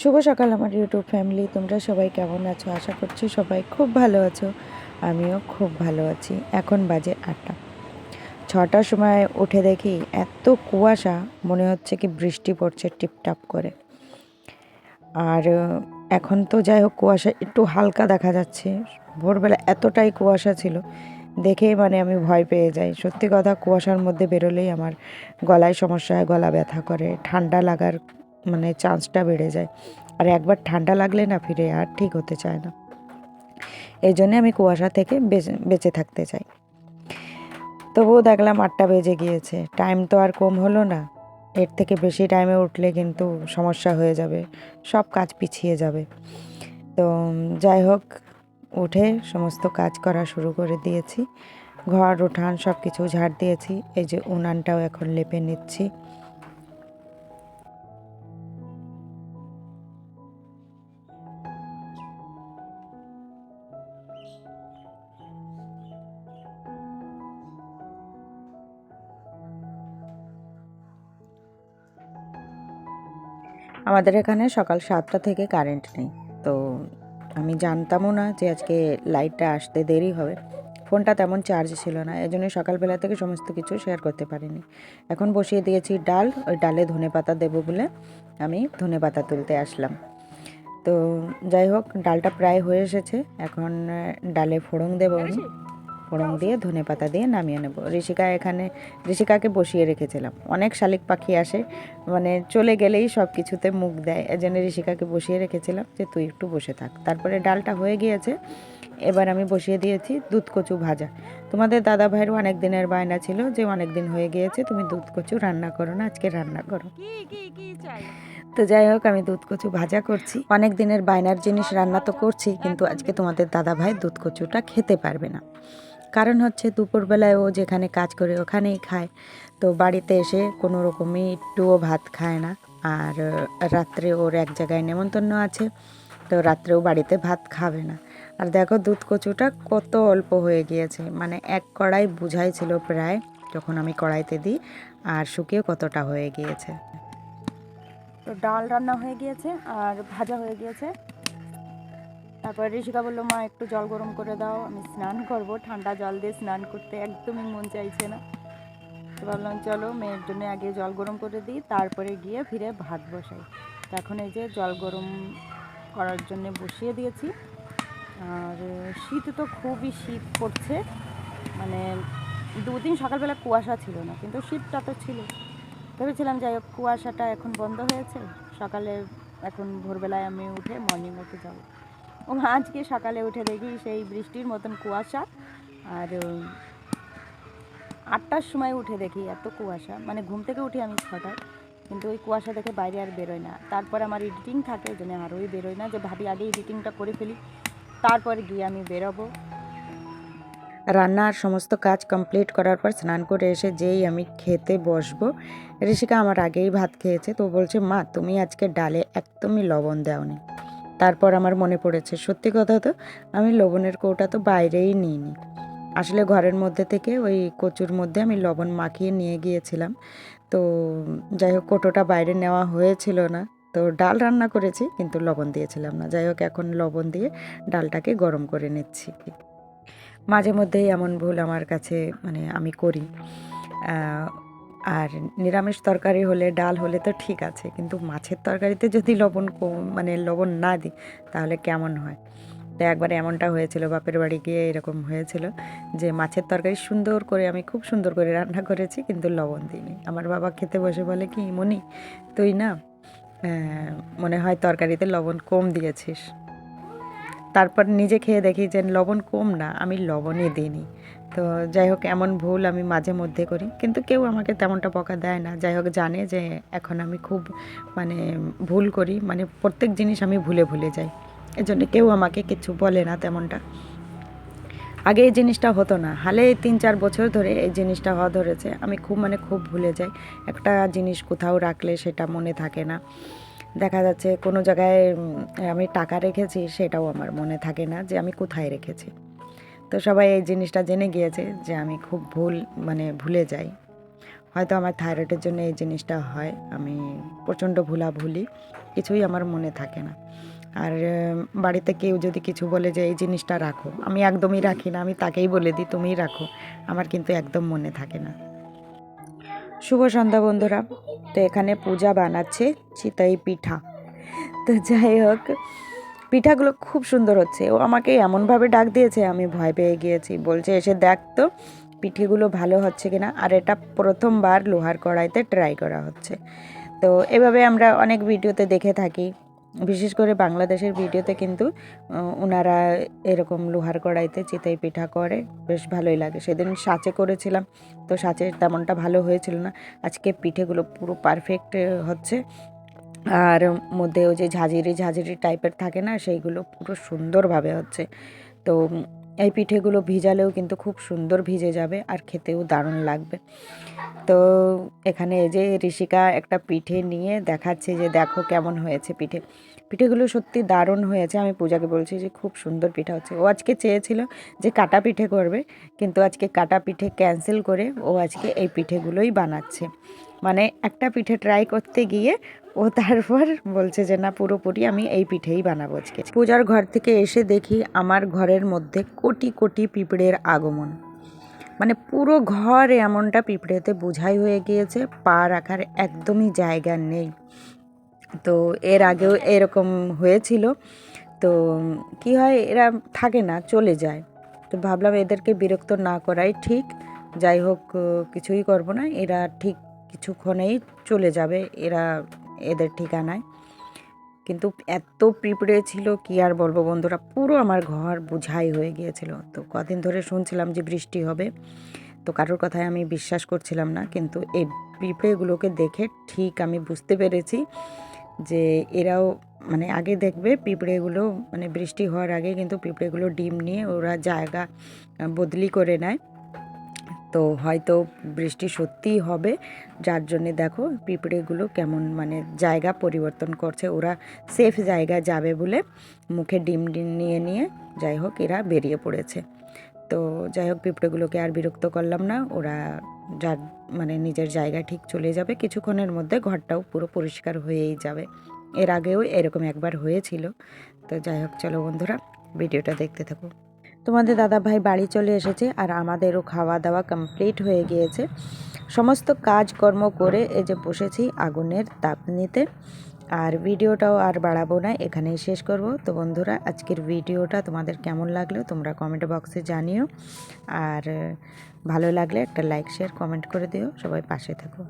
শুভ সকাল আমার YouTube family তোমরা সবাই কেমন আছো? আশা করছি সবাই খুব ভালো আছো। আমিও খুব ভালো আছি। এখন বাজে আটটা। ছটার সময় উঠে দেখি এত কুয়াশা, মনে হচ্ছে কি বৃষ্টি পড়ছে টিপটাপ করে। আর, এখন তো যাই হোক, কুয়াশা একটু হালকা দেখা যাচ্ছে। ভোরবেলা এতটাই কুয়াশা ছিল, দেখেই মানে আমি ভয় পেয়ে যাই। সত্যি কথা, কুয়াশার মধ্যে বেরোলেই আমার গলায় সমস্যা হয়, গলা ব্যথা করে, ঠান্ডা লাগার মানে চান্সটা বেড়ে যায়। আর একবার ঠান্ডা লাগলে না ফিরে আর ঠিক হতে চায় না। এই জন্যে আমি কুয়াশা থেকে বেঁচে বেঁচে থাকতে চাই। তবুও দেখলাম আটটা বেজে গিয়েছে। টাইম তো আর কম হলো না। এর থেকে বেশি টাইমে উঠলে কিন্তু সমস্যা হয়ে যাবে। সব কাজ পিছিয়ে যাবে। তো যাই হোক, উঠে সমস্ত কাজ করা শুরু করে দিয়েছি। ঘর, উঠান সব কিছু ঝাড় দিয়েছি। এই যে উনানটাও এখন লেপে নিচ্ছি। আমাদের এখানে সকাল সাতটা থেকে কারেন্ট নেই। তো আমি জানতামও না যে আজকে লাইটটা আসতে দেরি হবে। ফোনটা তেমন চার্জ ছিল না এই জন্য সকালবেলা থেকে সমস্ত কিছু শেয়ার করতে পারিনি। এখন বসিয়ে দিয়েছি ডাল, ওই ডালে ধনে পাতা দেবো বলে আমি ধনে পাতা তুলতে আসলাম। তো যাই হোক, ডালটা প্রায় হয়ে এসেছে। এখন ডালে ফোড়ন দেবো আমি। ফোড়ন দিয়ে ধনে পাতা দিয়ে নামিয়ে নেব। ঋষিকা এখানে ঋষিকাকে বসিয়ে রেখেছিলাম। অনেক শালিক পাখি আসে মানে চলে গেলেই সব কিছুতে মুখ দেয়। এজন্য ঋষিকাকে বসিয়ে রেখেছিলাম যে তুই একটু বসে থাক। তারপরে ডালটা হয়ে গিয়েছে। এবার আমি বসিয়ে দিয়েছি দুধ কচু ভাজা। তোমাদের দাদা ভাইয়েরও অনেক দিনের বায়না ছিল যে অনেক দিন হয়ে গিয়েছে তুমি দুধ কচু রান্না করো না আজকে রান্না করো। তো যাই হোক আমি দুধ কচু ভাজা করছি। অনেক দিনের বায়নার জিনিস রান্না তো করছি কিন্তু আজকে তোমাদের দাদা ভাই দুধ কচুটা খেতে পারবে না। কারণ হচ্ছে দুপুরবেলায় ও যেখানে কাজ করে ওখানেই খায়। তো বাড়িতে এসে কোনো রকমই একটুও ভাত খায় না। আর রাত্রে ওর এক জায়গায় নেমন্তন্ন আছে। তো রাত্রেও বাড়িতে ভাত খাবে না। আর দেখো দুধ কচুটা কত অল্প হয়ে গিয়েছে। মানে এক কড়াই বুঝাই ছিল প্রায় যখন আমি কড়াইতে দিই। আর শুকিয়ে কতটা হয়ে গিয়েছে। তো ডাল রান্না হয়ে গিয়েছে আর ভাজা হয়ে গিয়েছে। তারপর ঋষিকা বলল, মা, একটু জল গরম করে দাও, আমি স্নান করব। ঠান্ডা জল দিয়ে স্নান করতে একদমই মন চাইছে না। তো ভাবলাম, চলো, মেয়ের জন্য আগে জল গরম করে দিই, তারপরে গিয়ে ফিরে ভাত বসাই। এখন এই যে জল গরম করার জন্য বসিয়ে দিয়েছি। আর শীত তো খুবই শীত পড়ছে। মানে দুদিন সকালবেলা কুয়াশা ছিল না, কিন্তু শীতটা তো ছিল। ভেবেছিলাম, যাই হোক, কুয়াশাটা এখন বন্ধ হয়েছে। সকালে এখন ভোরবেলায় আমি উঠে মর্নিং ওয়াকে যাব। ও আজকে সকালে উঠে দেখি সেই বৃষ্টির মতন কুয়াশা। আর আটটার সময় উঠে দেখি এত কুয়াশা। মানে ঘুম থেকে উঠি আমি ছটায়, কিন্তু ওই কুয়াশা দেখে বাইরে আর বেরোয় না। তারপর আমার এডিটিং থাকে ওই জন্য আরোই বেরোয় না। যে ভাবি, আগে এডিটিংটা করে ফেলি, তারপরে গিয়ে আমি বেরোবো। রান্নার সমস্ত কাজ কমপ্লিট করার পর স্নান করে এসে যেই আমি খেতে বসবো, ঋষিকা আমার আগেই ভাত খেয়েছে। তো বলছে, মা, তুমি আজকে ডালে একদমই লবণ দাওনি। তারপর আমার মনে পড়েছে, সত্যি কথা তো, আমি লবণের কৌটা তো বাইরেই নিইনি। আসলে ঘরের মধ্যে থেকে ওই কচুর মধ্যে আমি লবণ মাখিয়ে নিয়ে গিয়েছিলাম। তো যাই হোক, কোটোটা বাইরে নেওয়া হয়েছিল না। তো ডাল রান্না করেছি, কিন্তু লবণ দিয়েছিলাম না। যাই হোক, এখন লবণ দিয়ে ডালটাকে গরম করে নিচ্ছি। মাঝে মধ্যেই এমন ভুল আমার কাছে মানে আমি করি। আর নিরামিষ তরকারি হলে, ডাল হলে তো ঠিক আছে, কিন্তু মাছের তরকারিতে যদি লবণ কম- মানে লবণ না দিই, তাহলে কেমন হয়? তো একবার এমনটা হয়েছিল, বাপের বাড়ি গিয়ে এরকম হয়েছিল যে মাছের তরকারি সুন্দর করে আমি খুব সুন্দর করে রান্না করেছি, কিন্তু লবণ দিইনি। আমার বাবা খেতে বসে বলে, কি মনি, তুই না মনে হয় তরকারিতে লবণ কম দিয়েছিস। তারপর নিজে খেয়ে দেখি যে লবণ কম না, আমি লবণই দিইনি। তো যাই হোক, এমন ভুল আমি মাঝে মধ্যে করি। কিন্তু কেউ আমাকে তেমনটা বকা দেয় না। যাই হোক, জানে যে এখন আমি খুব মানে ভুল করি। মানে প্রত্যেক জিনিস আমি ভুলে ভুলে যাই। এজন্য কেউ আমাকে কিছু বলে না তেমনটা। আগে এই জিনিসটা হতো না। হালে তিন চার বছর ধরে এই জিনিসটা হওয়া ধরেছে। আমি খুব মানে খুব ভুলে যাই। একটা জিনিস কোথাও রাখলে সেটা মনে থাকে না। দেখা যাচ্ছে কোনো জায়গায় আমি টাকা রেখেছি সেটাও আমার মনে থাকে না যে আমি কোথায় রেখেছি। তো সবাই এই জিনিসটা জেনে গিয়েছে যে আমি খুব ভুল মানে ভুলে যাই। হয়তো আমার থাইরয়েডের জন্য এই জিনিসটা হয়, আমি প্রচণ্ড ভুলাভুলি, কিছুই আমার মনে থাকে না। আর বাড়িতে কেউ যদি কিছু বলে যে এই জিনিসটা রাখো, আমি একদমই রাখি না, আমি তাকেই বলে দিই, তুমিই রাখো। আমার কিন্তু একদম মনে থাকে না। শুভ সন্ধ্যা বন্ধুরা, তো এখানে পূজা বানাচ্ছে চিতাই পিঠা। তো যাই হোক পিঠাগুলো খুব সুন্দর হচ্ছে। ও আমাকে এমনভাবে ডাক দিয়েছে, আমি ভয় পেয়ে গিয়েছি। বলছে, এসে দেখ তো, পিঠেগুলো ভালো হচ্ছে কিনা? আর এটা প্রথমবার লোহার কড়াইতে ট্রাই করা হচ্ছে। তো এভাবে আমরা অনেক ভিডিওতে দেখে থাকি। বিশেষ করে বাংলাদেশের ভিডিওতে কিন্তু ওনারা এরকম লোহার কড়াইতে চিতাই পিঠা করে। বেশ ভালোই লাগে। সেদিন সাঁচে করেছিলাম, তো সাঁচে তেমনটা ভালো হয়েছিল না। আজকে পিঠেগুলো পুরো পারফেক্ট হচ্ছে। আর মধ্যে ওই যে ঝাঁঝিরি ঝাঁঝিরি টাইপের থাকে না, সেইগুলো পুরো সুন্দরভাবে হচ্ছে। তো এই পিঠেগুলো ভিজালেও কিন্তু খুব সুন্দর ভিজে যাবে আর খেতেও দারুণ লাগবে। তো এখানে এই যে ঋষিকা একটা পিঠে নিয়ে দেখাচ্ছে যে দেখো কেমন হয়েছে পিঠে। পিঠেগুলো সত্যি দারুণ হয়েছে। আমি পূজাকে বলছি যে খুব সুন্দর পিঠা হচ্ছে। ও আজকে চেয়েছিল যে কাটা পিঠে করবে, কিন্তু আজকে কাটা পিঠে ক্যান্সেল করে ও আজকে এই পিঠেগুলোই বানাচ্ছে। মানে একটা পিঠে ট্রাই করতে গিয়ে ও তারপর বলছে যে না, পুরোপুরি আমি এই পিঠেই বানাবো আজকে। পূজার ঘর থেকে এসে দেখি আমার ঘরের মধ্যে কোটি কোটি পিঁপড়ের আগমন। মানে পুরো ঘর এমনটা পিঁপড়েতে বোঝাই হয়ে গিয়েছে। পা রাখার একদমই জায়গা নেই। তো এর আগেও এরকম হয়েছিল। তো কি হয়, এরা থাকে না, চলে যায়। তো ভাবলাম এদেরকে বিরক্ত না করাই ঠিক। যাই হোক, কিছুই করব না। এরা ঠিক কিছুক্ষণেই চলে যাবে, এরা এদের ঠিকানায়। কিন্তু এত পিঁপড়ে ছিল, কি আর বলব বন্ধুরা, পুরো আমার ঘর বোঝাই হয়ে গিয়েছিল। তো কদিন ধরে শুনছিলাম যে বৃষ্টি হবে। তো কারোর কথায় আমি বিশ্বাস করছিলাম না, কিন্তু এই পিঁপড়েগুলোকে দেখে ঠিক আমি বুঝতে পেরেছি যে এরাও মানে আগে দেখবে পিঁপড়েগুলো মানে বৃষ্টি হওয়ার আগে কিন্তু পিঁপড়েগুলো ডিম নিয়ে ওরা জায়গা বদলি করে নেয়। তো হয়তো বৃষ্টি সত্যিই হবে, যার জন্যে দেখো পিঁপড়েগুলো কেমন মানে জায়গা পরিবর্তন করছে, ওরা সেফ জায়গা যাবে বলে মুখে ডিম ডিম নিয়ে নিয়ে যাই হোক এরা বেরিয়ে পড়েছে। তো যাই হোক পিঁপড়েগুলোকে আর বিরক্ত করলাম না। ওরা যার মানে নিজের জায়গা ঠিক চলে যাবে। কিছুক্ষণের মধ্যে ঘরটাও পুরো পরিষ্কার হয়েই যাবে। এর আগেও এরকম একবার হয়েছিল। তো যাই হোক চলো বন্ধুরা, ভিডিওটা দেখতে থাকো। তোমাদের দাদা ভাই বাড়ি চলে এসেছে আর আমাদেরও খাওয়া দাওয়া কমপ্লিট হয়ে গিয়েছে। সমস্ত কাজকর্ম করে এই যে বসেছি আগুনের তাপ নিতে। আর ভিডিওটাও আর বাড়াবো না, এখানেই শেষ করব। তো বন্ধুরা, আজকের ভিডিওটা তোমাদের কেমন লাগল তোমরা কমেন্ট বক্সে জানিও। আর ভালো লাগলে একটা লাইক শেয়ার কমেন্ট করে দিও। সবাই পাশে থাকো।